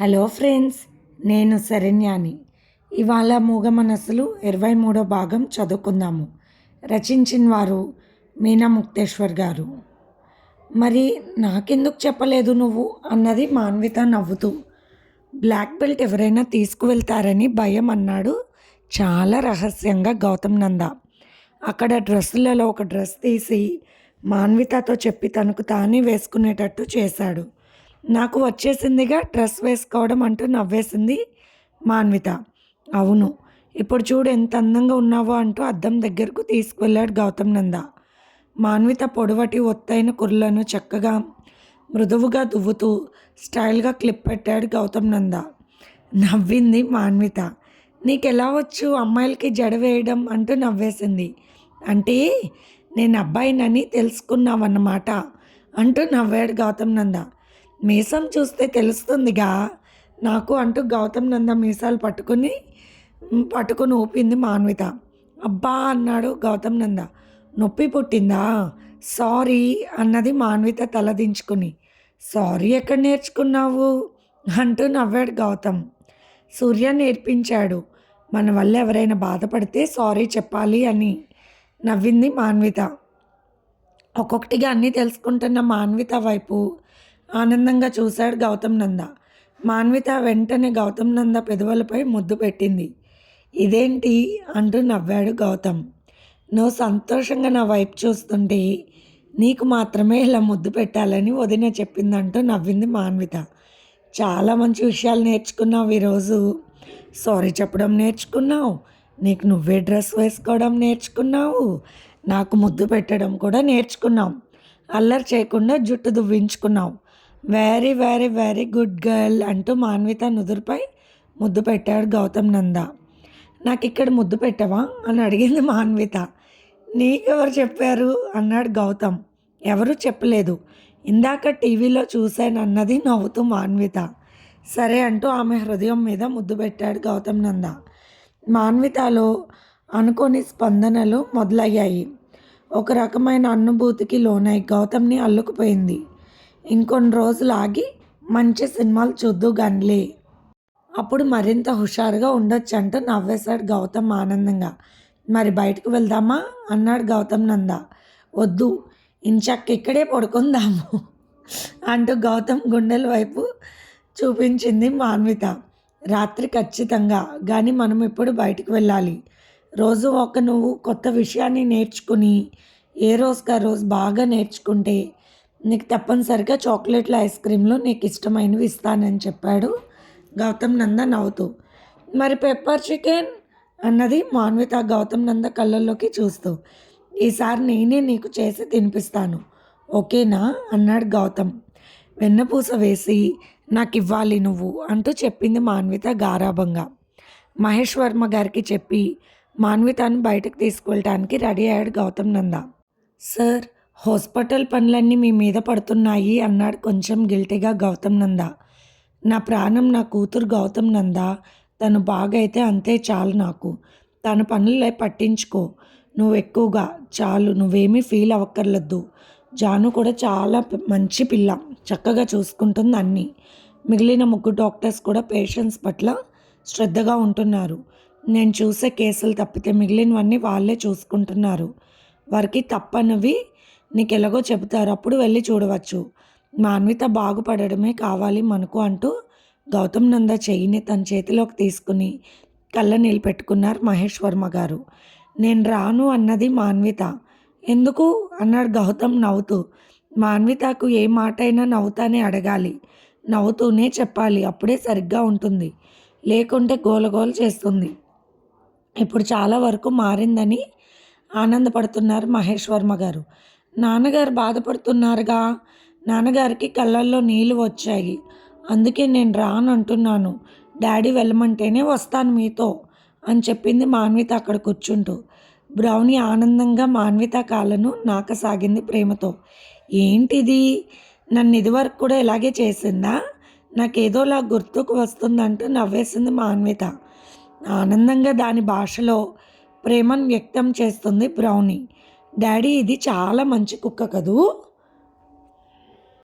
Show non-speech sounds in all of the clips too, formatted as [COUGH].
Hello friends నేను శరణ్యాని. ఇవాళ మూగ మనస్సులు ఇరవై మూడో భాగం చదువుకుందాము. రచించిన వారు మీనా ముక్తేశ్వర్ గారు. మరి నాకెందుకు చెప్పలేదు నువ్వు అన్నది మాన్విత నవ్వుతూ. బ్లాక్ బెల్ట్ ఎవరైనా తీసుకువెళ్తారని భయం అన్నాడు చాలా రహస్యంగా గౌతమ్ నంద. అక్కడ డ్రెస్సులలో ఒక డ్రెస్ తీసి మాన్వితతో చెప్పి తనకు తానే వేసుకునేటట్టు చేశాడు. నాకు వచ్చేసిందిగా డ్రెస్ వేసుకోవడం అంటూ నవ్వేసింది మాన్విత. అవును. ఇప్పుడు చూడు ఎంత అందంగా ఉన్నావో అంటూ అద్దం దగ్గరకు తీసుకువెళ్ళాడు గౌతమ్ నంద. మాన్విత పొడవటి ఒత్తైన కుర్రలను చక్కగా మృదువుగా దువ్వుతూ స్టైల్గా క్లిప్ పెట్టాడు గౌతమ్ నంద. నవ్వింది మాన్విత. నీకెలా వచ్చు అమ్మాయిలకి జడ వేయడం అంటూ నవ్వేసింది. అంటే నేను అబ్బాయినని తెలుసుకున్నావన్నమాట అంటూ నవ్వాడు గౌతమ్ నంద. మీసం చూస్తే తెలుస్తుందిగా. నాకు అంటూ గౌతమ్ నంద మీసాలు పట్టుకుని పట్టుకుని ఊపింది మాన్విత. అబ్బా అన్నాడు గౌతమ్ నంద. నొప్పి పుట్టిందా? సారీ అన్నది మాన్విత తలదించుకుని సారీ ఎక్కడ నేర్చుకున్నావు? అంటూ నవ్వాడు గౌతమ్. సూర్య నేర్పించాడు. మన వల్ల ఎవరైనా బాధపడితే సారీ చెప్పాలి అని నవ్వింది మాన్విత. ఒక్కొక్కటిగా అన్నీ తెలుసుకుంటున్న మాన్విత వైపు ఆనందంగా చూశాడు గౌతమ్ నంద. మాన్విత వెంటనే గౌతమ్ నంద పెదవులపై ముద్దు పెట్టింది. ఇదేంటి? అంటూ నవ్వాడు గౌతమ్. నువ్వు సంతోషంగా నా వైపు చూస్తుంటే నీకు మాత్రమే ఇలా ముద్దు పెట్టాలని వదిన చెప్పిందంటూ నవ్వింది మాన్విత. చాలా మంచి విషయాలు నేర్చుకున్నావు ఈరోజు. సారీ చెప్పడం నేర్చుకున్నావు. నీకు నువ్వే డ్రెస్ వేసుకోవడం నేర్చుకున్నావు. నాకు ముద్దు పెట్టడం కూడా నేర్చుకున్నావు. అల్లరి చేయకుండా జుట్టు దువ్వించుకున్నావు. Very very very good girl అంటూ మాన్విత నుదురుపై ముద్దు పెట్టాడు గౌతమ్ నంద. నాకు ఇక్కడ ముద్దు పెట్టవా? అని అడిగింది మాన్విత. నీకెవరు చెప్పారు? అన్నాడు గౌతమ్. ఎవరు చెప్పలేదు. ఇందాక టీవీలో చూశానన్నది నవ్వుతూ మాన్విత. సరే అంటూ ఆమె హృదయం మీద ముద్దు పెట్టాడు గౌతమ్ నంద. మాన్వితలో అనుకోని స్పందనలు మొదలయ్యాయి. ఒక రకమైన అనుభూతికి లోనై గౌతమ్ని అల్లుకుపోయింది. ఇంకొన్ని రోజులు ఆగి మంచి సినిమాలు చూద్దు గన్లే అప్పుడు మరింత హుషారుగా ఉండొచ్చు అంటూ నవ్వేశాడు గౌతమ్ ఆనందంగా. మరి బయటకు వెళ్దామా? అన్నాడు గౌతమ్ నంద. వద్దు ఇంచక్క ఇక్కడే పడుకుందాము [LAUGHS] అంటూ గౌతమ్ గుండెల వైపు చూపించింది మాన్విత. రాత్రి ఖచ్చితంగా కానీ మనం ఇప్పుడు బయటకు వెళ్ళాలి? రోజు ఒక నువ్వు కొత్త విషయాన్ని నేర్చుకుని ఏ రోజుకి రోజు బాగా నేర్చుకుంటే నీకు తప్పనిసరిగా చాక్లెట్ల ఐస్ క్రీమ్లు నీకు ఇష్టమైనవి ఇస్తానని చెప్పాడు గౌతమ్ నంద నవ్వుతూ. మరి పెప్పర్ చికెన్ అన్నది మాన్విత గౌతమ్ నంద కళ్ళల్లోకి చూస్తూ. ఈసారి నేనే నీకు చేసి తినిపిస్తాను ఓకేనా? అన్నాడు గౌతమ్. వెన్నపూస వేసి నాకు ఇవ్వాలి నువ్వు అంటూ చెప్పింది మాన్విత గారాభంగా. మహేష్ వర్మ గారికి చెప్పి మాన్వితను బయటకు తీసుకువెళ్ళటానికి రెడీ అయ్యాడు గౌతమ్ నంద. సార్ హాస్పిటల్ పనులన్నీ మీ మీద పడుతున్నాయి అన్నాడు కొంచెం గిల్టీగా గౌతమ్ నంద. నా ప్రాణం నా కూతురు గౌతమ్ నంద. తను బాగైతే అంతే చాలు నాకు. తన పనులే పట్టించుకో. నువ్వు ఎక్కువగా చాలు నువ్వేమీ ఫీల్ అవ్వక్కర్లేదు. జాను కూడా చాలా మంచి పిల్ల. చక్కగా చూసుకుంటుంది అన్నీ. మిగిలిన ముగ్గురు డాక్టర్స్ కూడా పేషెంట్స్ పట్ల శ్రద్ధగా ఉంటున్నారు. నేను చూసే కేసులు తప్పితే మిగిలినవన్నీ వాళ్ళే చూసుకుంటున్నారు. వారికి తప్పనివి నీకు ఎలాగో చెబుతారు అప్పుడు వెళ్ళి చూడవచ్చు. మాన్విత బాగుపడడమే కావాలి మనకు అంటూ గౌతమ్ నంద చెయ్యిని తన చేతిలోకి తీసుకుని కళ్ళ నిలిపెట్టుకున్నారు మహేష్ వర్మ గారు. నేను రాను అన్నది మాన్విత ఎందుకు? అన్నాడు గౌతమ్ నవ్వుతూ. మాన్వితకు ఏ మాట అయినా నవ్వుతానే అడగాలి. నవ్వుతూనే చెప్పాలి. అప్పుడే సరిగ్గా ఉంటుంది. లేకుంటే గోలగోల చేస్తుంది. ఇప్పుడు చాలా వరకు మారిందని ఆనందపడుతున్నారు మహేష్ వర్మ గారు. నాన్నగారు బాధపడుతున్నారుగా. నాన్నగారికి కళ్ళల్లో నీళ్ళు వచ్చాయి. అందుకే నేను రాను అంటున్నాను డాడీ వెళ్ళమంటేనే వస్తాను మీతో అని చెప్పింది మాన్విత అక్కడ కూర్చుంటూ. బ్రౌనీ ఆనందంగా మాన్విత కాళ్ళను నాకసాగింది ప్రేమతో. ఏంటిది? నన్ను ఇదివరకు కూడా ఇలాగే చేసిందా? నాకేదోలా గుర్తుకు వస్తుందంటూ నవ్వేసింది మాన్విత. ఆనందంగా దాని భాషలో ప్రేమను వ్యక్తం చేస్తుంది బ్రౌనీ. డాడీ ఇది చాలా మంచి కుక్క కదూ?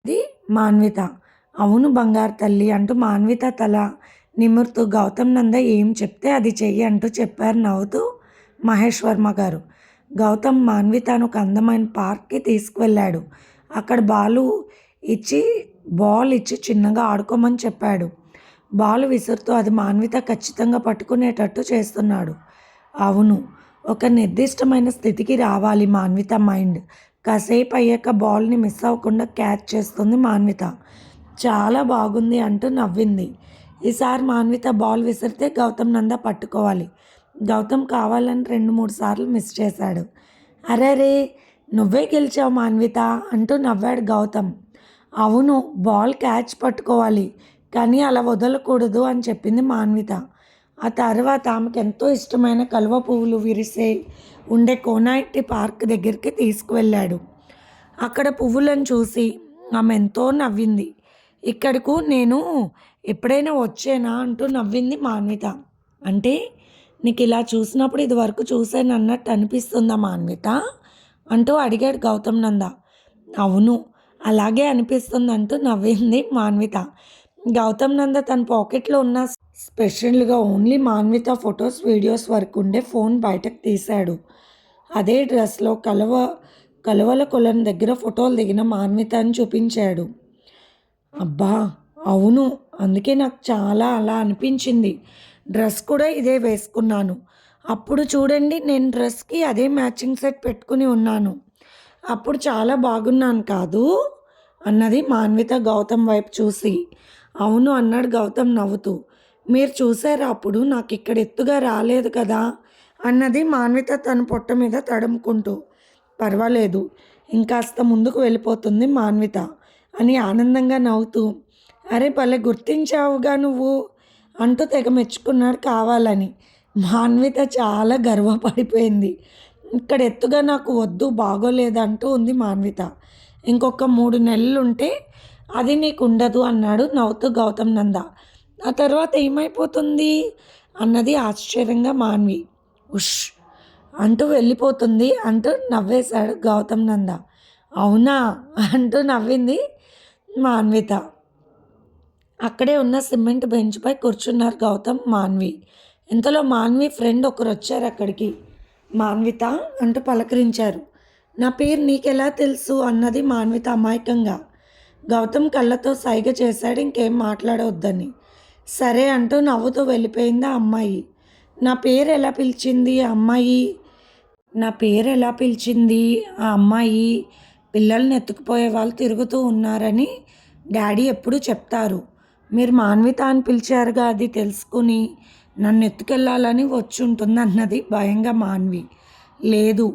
ఇది మాన్విత. అవును బంగారు తల్లి అంటూ మాన్విత తల నిమురుతూ గౌతమ్ నంద ఏం చెప్తే అది చెయ్యి అంటూ చెప్పారు నవ్వుతూ మహేష్ వర్మ గారు. గౌతమ్ మాన్వితను ఒక అందమైన పార్క్కి తీసుకువెళ్ళాడు. అక్కడ బాలు ఇచ్చి బాల్ ఇచ్చి చిన్నగా ఆడుకోమని చెప్పాడు. బాలు విసురుతూ అది మాన్విత ఖచ్చితంగా పట్టుకునేటట్టు చేస్తున్నాడు. అవును ఒక నిర్దిష్టమైన స్థితికి రావాలి మాన్విత మైండ్. కాసేపు అయ్యాక బాల్ని మిస్ అవ్వకుండా క్యాచ్ చేస్తుంది మాన్విత. చాలా బాగుంది అంటూ నవ్వింది. ఈసారి మాన్విత బాల్ విసిరితే గౌతమ్ నంద పట్టుకోవాలి. గౌతమ్ కావాలని రెండు మూడు సార్లు మిస్ చేశాడు. అరే నువ్వే గెలిచావు మాన్విత అంటూ నవ్వాడు గౌతమ్. అవును బాల్ క్యాచ్ పట్టుకోవాలి కానీ అలా వదలకూడదు అని చెప్పింది మాన్విత. ఆ తర్వాత ఆమెకు ఎంతో ఇష్టమైన కలువ పువ్వులు విరిసే ఉండే కోనాయిటి పార్క్ దగ్గరికి తీసుకువెళ్ళాడు. అక్కడ పువ్వులను చూసి ఆమె ఎంతో నవ్వింది. ఇక్కడకు నేను ఎప్పుడైనా వచ్చేనా? అంటూ నవ్వింది మాన్విత. అంటే నీకు ఇలా చూసినప్పుడు ఇది వరకు చూసాను అన్నట్టు అనిపిస్తుందా మాన్విత? అంటూ అడిగాడు గౌతమ్ నంద. అవును అలాగే అనిపిస్తుంది అంటూ నవ్వింది మాన్విత. గౌతమ్ నంద తన పాకెట్లో ఉన్న స్పెషల్గా ఓన్లీ మాన్విత ఫొటోస్ వీడియోస్ వరకు ఉండే ఫోన్ బయటకు తీశాడు. అదే డ్రెస్లో కలవ కలవల కొలను దగ్గర ఫోటోలు దిగిన మాన్విత అని చూపించాడు. అబ్బా అవును అందుకే నాకు చాలా అలా అనిపించింది. డ్రెస్ కూడా ఇదే వేసుకున్నాను. అప్పుడు చూడండి నేను డ్రెస్కి అదే మ్యాచింగ్ సెట్ పెట్టుకుని ఉన్నాను. అప్పుడు చాలా బాగున్నాను కాదు? అన్నది మాన్విత గౌతమ్ వైపు చూసి. అవును అన్నాడు గౌతమ్ నవ్వుతూ. మీరు చూసారా అప్పుడు నాకు ఇక్కడ ఎత్తుగా రాలేదు కదా అన్నది మాన్విత తన పొట్ట మీద తడుముకుంటూ. పర్వాలేదు ఇంకాస్త ముందుకు వెళ్ళిపోతుంది మాన్విత అని ఆనందంగా నవ్వుతూ. అరే భలే గుర్తించావుగా నువ్వు అంటూ తెగ మెచ్చుకున్నాడు కావాలని. మాన్విత చాలా గర్వపడిపోయింది. ఇక్కడ ఎత్తుగా నాకు వద్దు బాగోలేదంటూ ఉంది మాన్విత. ఇంకొక మూడు నెలలు ఉంటే అది నీకు ఉండదు అన్నాడు నవ్వుతూ గౌతమ్ నంద. ఆ తర్వాత ఏమైపోతుంది? అన్నది ఆశ్చర్యంగా మాన్వి. ఉష్! అంటూ వెళ్ళిపోతుంది. అంటూ నవ్వేశాడు గౌతమ్ నంద. అవునా? అంటూ నవ్వింది మాన్విత. అక్కడే ఉన్న సిమెంట్ బెంచ్పై కూర్చున్నారు గౌతమ్ మాన్వి. ఇంతలో మాన్వి ఫ్రెండ్ ఒకరు వచ్చారు అక్కడికి. మాన్విత అంటూ పలకరించారు. నా పేరు నీకెలా తెలుసు? అన్నది మాన్విత అమాయకంగా. గౌతమ్ కళ్ళతో సైగ చేశాడు ఇంకేం మాట్లాడవద్దని. సరే అంటూ నవ్వుతూ వెళ్ళిపోయింది ఆ అమ్మాయి. నా పేరు ఎలా పిలిచింది ఆ అమ్మాయి? నా పేరు ఎలా పిలిచింది ఆ అమ్మాయి? పిల్లల్ని ఎత్తుకుపోయే వాళ్ళు తిరుగుతూ ఉన్నారని డాడీ ఎప్పుడు చెప్తారు. మీరు మాన్విత అని పిలిచారుగా అది తెలుసుకుని నన్ను ఎత్తుకెళ్ళాలని వచ్చి ఉంటుంది అన్నది భయంగా మాన్వి. లేదు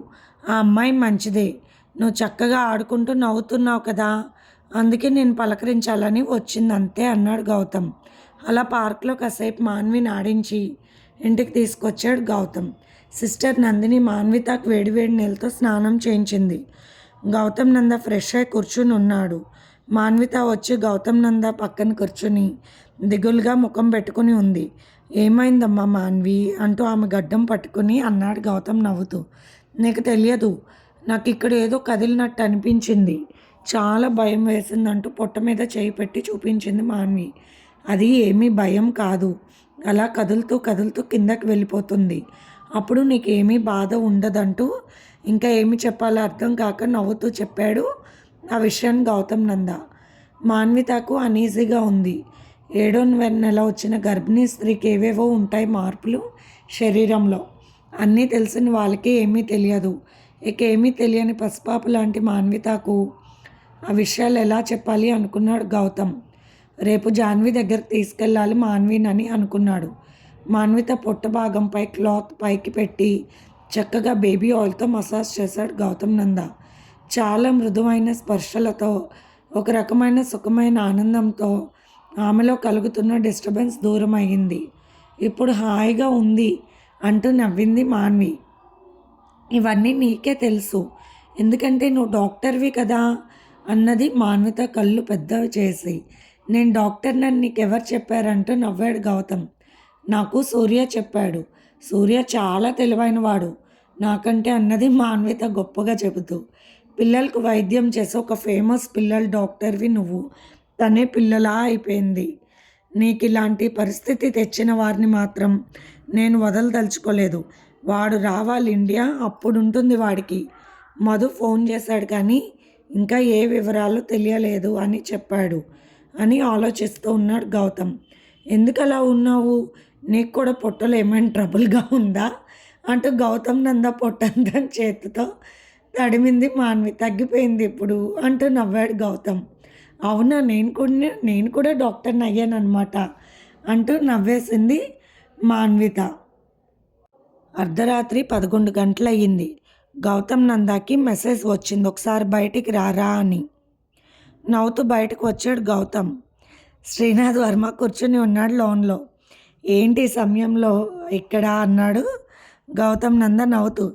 ఆ అమ్మాయి మంచిదే. నువ్వు చక్కగా ఆడుకుంటూ నవ్వుతున్నావు కదా అందుకే నేను పలకరించాలని వచ్చింది అంతే అన్నాడు గౌతమ్. అలా పార్క్లో కాసేపు మాన్విని ఆడించి ఇంటికి తీసుకొచ్చాడు గౌతమ్. సిస్టర్ నందిని మాన్వితకు వేడివేడి నీళ్ళతో స్నానం చేయించింది. గౌతమ్ నంద ఫ్రెష్ అయి కూర్చుని ఉన్నాడు. మాన్విత వచ్చి గౌతమ్ నంద పక్కన కూర్చుని దిగులుగా ముఖం పెట్టుకుని ఉంది. ఏమైందమ్మా మాన్వి? అంటూ ఆమె గడ్డం పట్టుకుని అన్నాడు గౌతమ్ నవ్వుతూ. నీకు తెలియదు నాకు ఇక్కడ ఏదో కదిలినట్టు అనిపించింది. చాలా భయం వేసిందంటూ పొట్ట మీద చేయి పెట్టి చూపించింది మాన్వి. అది ఏమీ భయం కాదు. అలా కదులుతూ కదులుతూ కిందకి వెళ్ళిపోతుంది. అప్పుడు నీకేమీ బాధ ఉండదంటూ ఇంకా ఏమి చెప్పాలో అర్థం కాక నవ్వుతూ చెప్పాడు ఆ విషయాన్ని గౌతమ్ నంద. మాన్వితకు అనీజీగా ఉంది. ఏడో నెల వచ్చిన గర్భిణీ స్త్రీకి ఏవేవో ఉంటాయి మార్పులు శరీరంలో. అన్నీ తెలిసిన వాళ్ళకి ఏమీ తెలియదు. ఇక ఏమీ తెలియని పసిపాపు లాంటి మాన్వితకు ఆ విషయాలు ఎలా చెప్పాలి అనుకున్నాడు గౌతమ్. రేపు జాన్వి దగ్గరకు తీసుకెళ్ళాలి మాన్వినని అనుకున్నాడు. మాన్విత పొట్ట భాగంపై క్లాత్ పైకి పెట్టి చక్కగా బేబీ ఆయిల్తో మసాజ్ చేశాడు గౌతమ్ నంద. చాలా మృదువైన స్పర్శలతో ఒక రకమైన సుఖమైన ఆనందంతో ఆమెలో కలుగుతున్న డిస్టర్బెన్స్ దూరం అయ్యింది ఇప్పుడు హాయిగా ఉంది అంటూ నవ్వింది మాన్వి. ఇవన్నీ నీకే తెలుసు. ఎందుకంటే నువ్వు డాక్టర్వి కదా అన్నది మాన్విత కళ్ళు పెద్దవి చేసి నేను డాక్టర్ నన్ను నీకెవరు చెప్పారంటూ నవ్వాడు గౌతమ్. నాకు సూర్య చెప్పాడు. సూర్య చాలా తెలివైనవాడు. నాకంటే అన్నది మాన్విత గొప్పగా చెబుతూ పిల్లలకు వైద్యం చేసే ఒక ఫేమస్ పిల్లల డాక్టర్వి నువ్వు. తనే పిల్లలా అయిపోయింది. నీకు ఇలాంటి పరిస్థితి తెచ్చిన వారిని మాత్రం నేను వదలదలుచుకోలేదు. వాడు రావాలి ఇండియా అప్పుడు ఉంటుంది వాడికి. మధు ఫోన్ చేశాడు కానీ ఇంకా ఏ వివరాలు తెలియలేదు అని చెప్పాడు. అని ఆలోచిస్తూ ఉన్నాడు గౌతమ్. ఎందుకు అలా ఉన్నావు? నీకు కూడా పొట్టలో ఏమైనా ట్రబుల్గా ఉందా? అంటూ గౌతమ్ నంద పొట్టంతా చేతితో తడిమింది. మాన్వి తగ్గిపోయింది ఇప్పుడు అంటూ నవ్వాడు గౌతమ్. అవునా నేను కూడా నేను కూడా డాక్టర్ని అయ్యాను అనమాట అంటూ నవ్వేసింది మాన్విత. అర్ధరాత్రి పదకొండు గంటలు అయ్యింది గౌతమ్ నందాకి మెసేజ్ వచ్చింది. ఒకసారి బయటికి రారా అని. నవ్వుతూ బయటకు వచ్చాడు గౌతమ్. శ్రీనాథ్ వర్మ కూర్చుని ఉన్నాడు లోన్లో. ఏంటి సమయంలో ఇక్కడ అన్నాడు గౌతమ్ నంద నవ్వుతూ.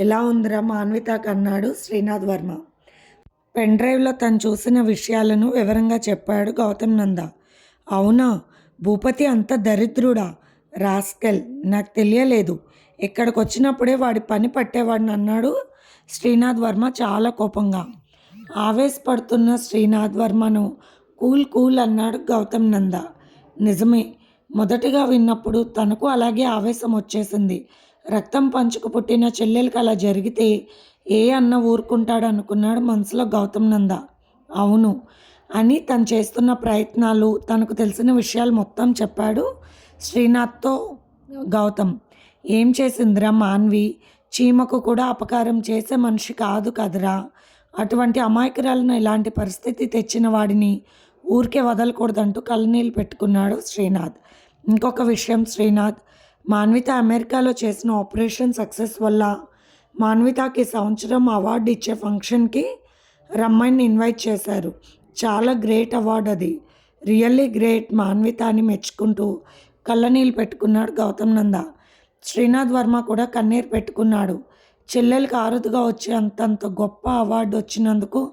ఎలా ఉందిరా మాన్వితకు అన్నాడు శ్రీనాథ్ వర్మ. పెన్ డ్రైవ్లో తను చూసిన విషయాలను వివరంగా చెప్పాడు గౌతమ్ నంద. అవునా? భూపతి అంత దరిద్రుడా? రాస్కెల్ నాకు తెలియలేదు. ఇక్కడికి వచ్చినప్పుడే వాడి పని పట్టేవాడిని అన్నాడు శ్రీనాథ్ వర్మ చాలా కోపంగా. ఆవేశపడుతున్న శ్రీనాథ్ వర్మను కూల్ కూల్ అన్నాడు గౌతమ్ నంద. నిజమే మొదటిగా విన్నప్పుడు తనకు అలాగే ఆవేశం వచ్చేసింది. రక్తం పంచుకు పుట్టిన చెల్లెలకి అలా జరిగితే ఏ అన్న ఊరుకుంటాడు అనుకున్నాడు మనసులో గౌతమ్ నంద. అవును అని తను చేస్తున్న ప్రయత్నాలు తనకు తెలిసిన విషయాలు మొత్తం చెప్పాడు శ్రీనాథ్తో గౌతమ్. ఏం చేసిందిరా మాన్వి? చీమకు కూడా అపకారం చేసే మనిషి కాదు కదరా. అటువంటి అమాయకురాలను ఇలాంటి పరిస్థితి తెచ్చిన వాడిని ఊరికే వదలకూడదంటూ కళ్ళనీళ్ళు పెట్టుకున్నాడు శ్రీనాథ్. ఇంకొక విషయం శ్రీనాథ్ మాన్విత అమెరికాలో చేసిన ఆపరేషన్ సక్సెస్ వల్ల మాన్వితకి సంవత్సరం అవార్డు ఇచ్చే ఫంక్షన్కి రమ్మని ఇన్వైట్ చేశారు. చాలా గ్రేట్ అవార్డు అది. రియల్లీ గ్రేట్ మాన్విత అని మెచ్చుకుంటూ కళ్ళనీళ్ళు పెట్టుకున్నాడు గౌతమ్ నంద. శ్రీనాథ్ వర్మ కూడా కన్నీరు పెట్టుకున్నాడు. చెల్లెలకి ఆరుదుగా వచ్చే అంతంత గొప్ప అవార్డు వచ్చినందుకు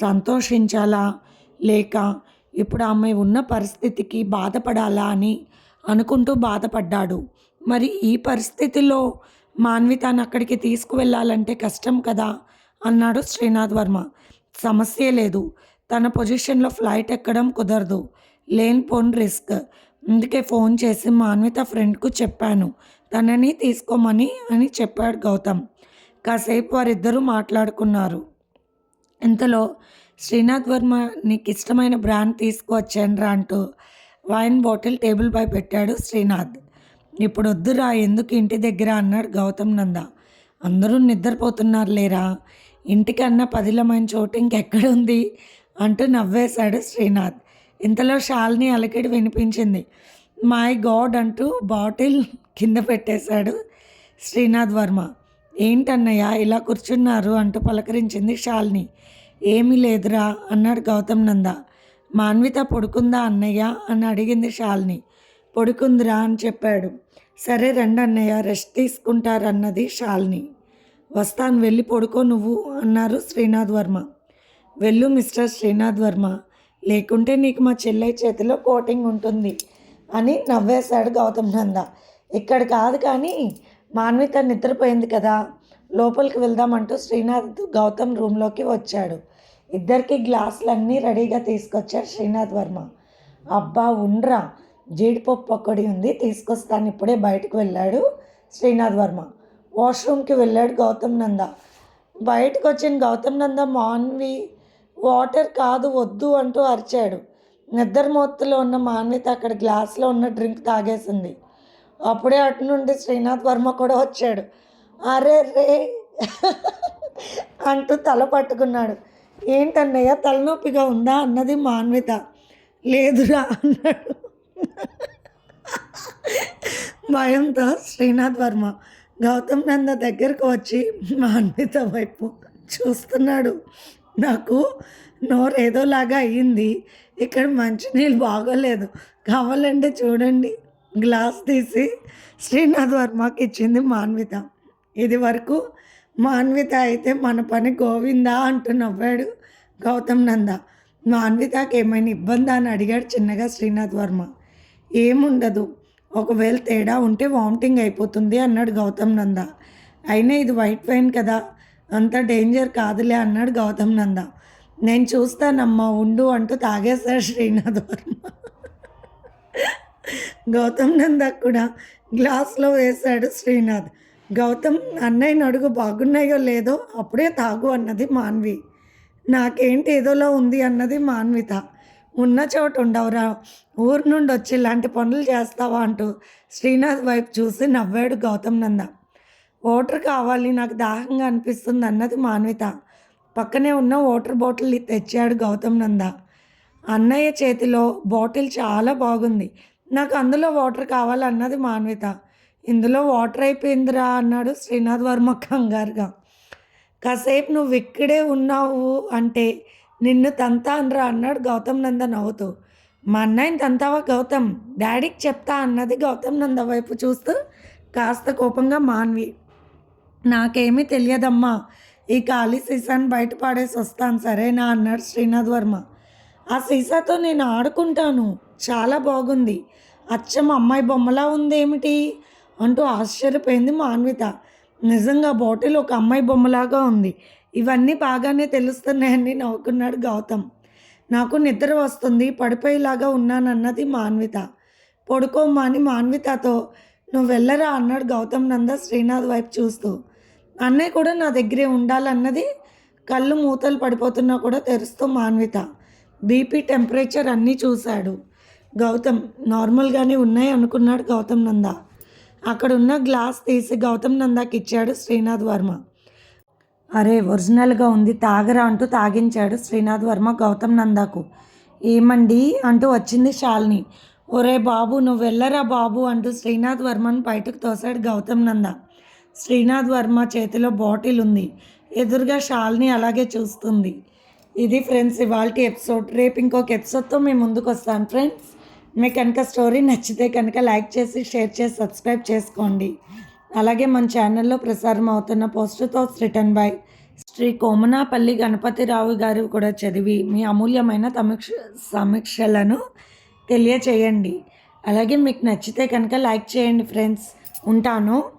సంతోషించాలా? లేక ఇప్పుడు ఆమె ఉన్న పరిస్థితికి బాధపడాలా అని అనుకుంటూ బాధపడ్డాడు. మరి ఈ పరిస్థితిలో మాన్వితాన్ని అక్కడికి తీసుకువెళ్ళాలంటే కష్టం కదా? అన్నాడు శ్రీనాథ్ వర్మ. సమస్య లేదు. తన పొజిషన్లో ఫ్లైట్ ఎక్కడం కుదరదు. లేని పోన్ రిస్క్. అందుకే ఫోన్ చేసి మాన్విత ఫ్రెండ్కు చెప్పాను. తనని తీసుకోమని అని చెప్పాడు గౌతమ్. కాసేపు వారిద్దరూ మాట్లాడుకున్నారు. ఇంతలో శ్రీనాథ్ వర్మ నీకు ఇష్టమైన బ్రాండ్ తీసుకువచ్చానురా అంటూ వైన్ బాటిల్ టేబుల్ పై పెట్టాడు శ్రీనాథ్. ఇప్పుడు వద్దురా ఎందుకు ఇంటి దగ్గర అన్నాడు గౌతమ్ నంద. అందరూ నిద్రపోతున్నారు లేరా ఇంటికన్నా పదిలమైన చోటు ఇంకెక్కడుంది? అంటూ నవ్వేశాడు శ్రీనాథ్. ఇంతలో షాల్ని అలకిడి వినిపించింది. మై గాడ్ అంటూ బాటిల్ కింద పెట్టేశాడు శ్రీనాథ్ వర్మ. ఏంటన్నయ్య ఇలా కూర్చున్నారు అంటూ పలకరించింది షాల్ని. ఏమీ లేదురా అన్నాడు గౌతమ్ నంద. మాన్విత పడుకుందా అన్నయ్య అని అడిగింది షాల్ని. పడుకుందిరా అని చెప్పాడు. సరే రండి అన్నయ్య రెస్ట్ తీసుకుంటారన్నది షాల్ని. వస్తాను వెళ్ళి పడుకో నువ్వు అన్నారు శ్రీనాథ్ వర్మ. వెళ్ళు మిస్టర్ శ్రీనాథ్ వర్మ. లేకుంటే నీకు మా చెల్లె చేతిలో కోటింగ్ ఉంటుంది అని నవ్వేశాడు గౌతమ్ నంద. ఇక్కడ కాదు కానీ మాన్విత నిద్రపోయింది కదా. లోపలికి వెళ్దామంటూ శ్రీనాథ్ గౌతమ్ రూమ్లోకి వచ్చాడు. ఇద్దరికి గ్లాసులన్నీ రెడీగా తీసుకొచ్చాడు శ్రీనాథ్ వర్మ. అబ్బా ఉండ్రా. జీడిపప్పు ఒక్కడి ఉంది తీసుకొస్తాను. ఇప్పుడే బయటకు వెళ్ళాడు శ్రీనాథ్ వర్మ. వాష్రూమ్కి వెళ్ళాడు గౌతమ్ నంద. బయటకు వచ్చిన గౌతమ్ నంద మాన్వి వాటర్ కాదు వద్దు అంటూ అరిచాడు. నిద్ర మొత్తులో ఉన్న మాన్విత అక్కడ గ్లాస్లో ఉన్న డ్రింక్ తాగేసింది. అప్పుడే అటు నుండి శ్రీనాథ్ వర్మ కూడా వచ్చాడు. అరే రే అంటూ తల పట్టుకున్నాడు. ఏంటన్నయ్య తలనొప్పిగా ఉందా అన్నది మాన్విత. లేదురా అన్నాడు. భయంతో శ్రీనాథ్ వర్మ గౌతమ్ నంద దగ్గరకు వచ్చి మాన్విత వైపు చూస్తున్నాడు. నాకు నోరు ఏదోలాగా అయ్యింది ఇక్కడ మంచినీళ్ళు బాగోలేదు. కావాలంటే చూడండి. గ్లాస్ తీసి శ్రీనాథ్ వర్మకి ఇచ్చింది మాన్విత. ఇది వరకు మాన్విత అయితే మన పని గోవిందా అంటూ నవ్వాడు గౌతమ్ నంద. మాన్వితకి ఏమైనా ఇబ్బందా అని అడిగాడు చిన్నగా శ్రీనాథ్ వర్మ. ఏముండదు ఒకవేళ తేడా ఉంటే వామిటింగ్ అయిపోతుంది అన్నాడు గౌతమ్ నంద. అయినా ఇది వైట్ వైన్ కదా అంత డేంజర్ కాదులే అన్నాడు గౌతమ్ నంద. నేను చూస్తానమ్మా ఉండు అంటూ తాగేశాడు శ్రీనాథ్ వర్మ. గౌతమ్ నందా కూడా గ్లాస్లో వేశాడు శ్రీనాథ్. గౌతమ్ అన్నయ్యని అడుగు బాగున్నాయో లేదో అప్పుడే తాగు అన్నది మాన్వి. నాకేంటి ఏదోలో ఉంది అన్నది మాన్విత. ఉన్న చోటు ఉండవురా ఊరు నుండి వచ్చి ఇలాంటి పనులు చేస్తావా అంటూ శ్రీనాథ్ వైపు చూసి నవ్వాడు గౌతమ్ నంద. వాటర్ కావాలి నాకు దాహంగా అనిపిస్తుంది అన్నది మాన్విత. పక్కనే ఉన్న వాటర్ బాటిల్ తెచ్చాడు గౌతమ్ నంద. అన్నయ్య చేతిలో బాటిల్ చాలా బాగుంది నాకు అందులో వాటర్ కావాలన్నది మాన్విత. ఇందులో వాటర్ అయిపోయిందిరా అన్నాడు శ్రీనాథ్ వర్మ కంగారుగా. కాసేపు నువ్వు ఇక్కడే ఉన్నావు అంటే నిన్ను తంతానరా అన్నాడు గౌతమ్ నంద నవ్వుతూ మా అన్నయ్యని తంతావా గౌతమ్? డాడీకి చెప్తా అన్నది గౌతమ్ నంద వైపు చూస్తూ కాస్త కోపంగా మాన్వి. నాకేమీ తెలియదమ్మా. ఈ ఖాళీ సీసాని బయట పాడేసి వస్తాను సరేనా అన్నాడు శ్రీనాథ్ వర్మ. ఆ సీసాతో నేను ఆడుకుంటాను. చాలా బాగుంది. అచ్చం అమ్మాయి బొమ్మలా ఉందేమిటి? అంటూ ఆశ్చర్యపోయింది మాన్విత. నిజంగా బాటిల్ ఒక అమ్మాయి బొమ్మలాగా ఉంది. ఇవన్నీ బాగానే తెలుస్తున్నాయని నవ్వుకున్నాడు గౌతమ్. నాకు నిద్ర వస్తుంది పడిపోయేలాగా ఉన్నానన్నది మాన్విత. పడుకోమ్మా అని మాన్వితతో నువ్వు వెళ్ళరా? అన్నాడు గౌతమ్ నంద శ్రీనాథ్ వైపు చూస్తూ. అన్నయ్య కూడా నా దగ్గరే ఉండాలన్నది కళ్ళు మూతలు పడిపోతున్నా కూడా తెరుస్తూ మాన్విత. బీపీ టెంపరేచర్ అన్నీ చూశాడు. గౌతమ్ నార్మల్గానే ఉన్నాయి అనుకున్నాడు గౌతమ్ నంద. అక్కడ ఉన్న గ్లాస్ తీసి గౌతమ్ నందాకి ఇచ్చాడు శ్రీనాథ్ వర్మ. అరే ఒరిజినల్గా ఉంది తాగరా అంటూ తాగించాడు శ్రీనాథ్ వర్మ గౌతమ్ నందాకు. ఏమండి అంటూ వచ్చింది శాలిని. ఒరే బాబు నువ్వు వెళ్ళరా బాబు అంటూ శ్రీనాథ్ వర్మను బయటకు తోశాడు గౌతమ్ నంద. శ్రీనాథ్ వర్మ చేతిలో బాటిల్ ఉంది. ఎదురుగా శాలిని అలాగే చూస్తుంది. ఇది ఫ్రెండ్స్ ఇవాళ ఎపిసోడ్. రేపు ఇంకొక ఎపిసోడ్తో మేము ముందుకు వస్తాను ఫ్రెండ్స్. మీకు కనుక స్టోరీ నచ్చితే కనుక లైక్ చేసి షేర్ చేసి సబ్స్క్రైబ్ చేసుకోండి. అలాగే మన ఛానల్లో ప్రసారం అవుతున్న పోస్టుతో రిటర్న్ బై శ్రీ కోమనాపల్లి గణపతిరావు గారు కూడా చదివి మీ అమూల్యమైన సమీక్ష సమీక్షలను తెలియచేయండి. అలాగే మీకు నచ్చితే కనుక లైక్ చేయండి ఫ్రెండ్స్. ఉంటాను.